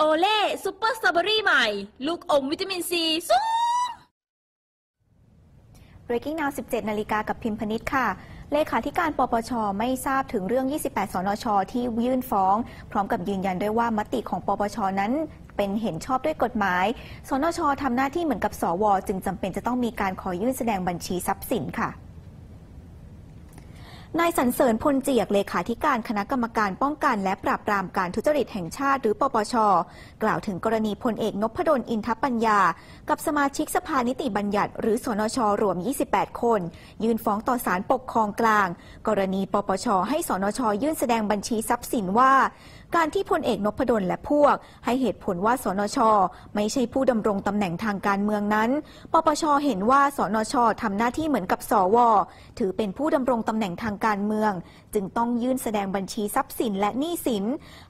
โอเล่ซูเปอร์สตรอเบอรี่ใหม่ ลูกอมวิตามินซีสูง Breaking Now 17 นาฬิกากับพิมพนิษฐ์ค่ะ เลขาธิการปปช ไม่ทราบถึงเรื่อง 28 สนช ที่ยื่นฟ้อง พร้อมกับยืนยันด้วยว่ามติของปปชนั้นเป็นเห็นชอบด้วยกฎหมาย สนชทำหน้าที่เหมือนกับสว จึงจำเป็นจะต้องมีการขอยื่นแสดงบัญชีทรัพย์สินค่ะ นายสรรเสริญพลเจียกเลขาธิการคณะกรรมการป้องกันและปราบปรามการทุจริตแห่งชาติหรือปปช กล่าวถึงกรณีพลเอกนพดลอินทปัญญา กับสมาชิกสภานิติบัญญัติ หรือสนชรวม 28 คน ยื่นฟ้องต่อศาลปกครองกลาง กรณีปปช ให้สนช ยื่นแสดงบัญชีทรัพย์สินว่า การที่พลเอกนพดลและพวก ให้เหตุผลว่าสนช ไม่ใช่ผู้ดำรงตำแหน่งทางการเมืองนั้น ปปช เห็นว่าสนชทำหน้าที่เหมือนกับสว ถือเป็นผู้ดำรงตำแหน่งทางการเมือง จึงต้องยื่นแสดงบัญชีทรัพย์สินและหนี้สิน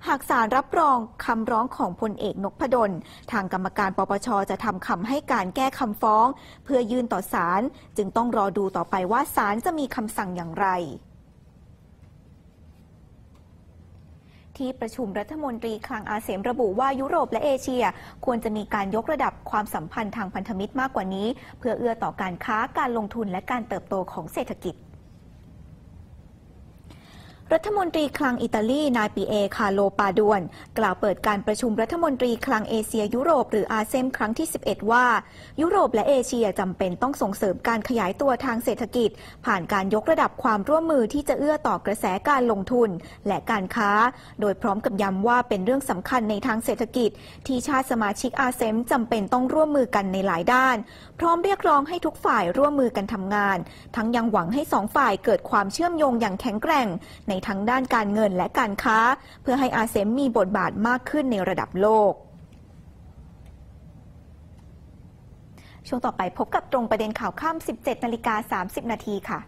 หากศาลรับรองคำร้องของพลเอกนพดล ทางกรรมการปปชจะทำคำให้การแก้คำฟ้อง เพื่อยื่นต่อศาลจึงต้องรอดูต่อไปว่าศาลจะมีคำสั่งอย่างไรที่ประชุมรัฐมนตรีคลังอาเซียนระบุว่ายุโรปและเอเชีย ควรจะมีการยกระดับความสัมพันธ์ทางพันธมิตรมากกว่านี้ เพื่อเอื้อต่อการค้าการลงทุนและการเติบโตของเศรษฐกิจ รัฐมนตรีคลังอิตาลี นายปีเอ คาโลปาดวน กล่าวเปิดการประชุมรัฐมนตรีคลังเอเชียยุโรปหรืออาเซมครั้งที่ 11 ว่า ยุโรปและเอเชียจำเป็นต้องส่งเสริมการขยายตัวทางเศรษฐกิจ ผ่านการยกระดับความร่วมมือที่จะเอื้อต่อกระแสการลงทุนและการค้า โดยพร้อมกับย้ำว่าเป็นเรื่องสำคัญในทางเศรษฐกิจ ที่ชาติสมาชิกอาเซมจำเป็นต้องร่วมมือกันในหลายด้าน พร้อมเรียกร้องให้ทุกฝ่ายร่วมมือกันทำงาน ทั้งยังหวังให้สองฝ่ายเกิดความเชื่อมโยงอย่างแข็งแกร่งในทั้งด้านการเงินและการค้า เพื่อให้อาเซมมีบทบาทมากขึ้นในระดับโลก ช่วงต่อไปพบกับตรงประเด็นข่าวข้าม 17นาฬิกา30 นาทีค่ะ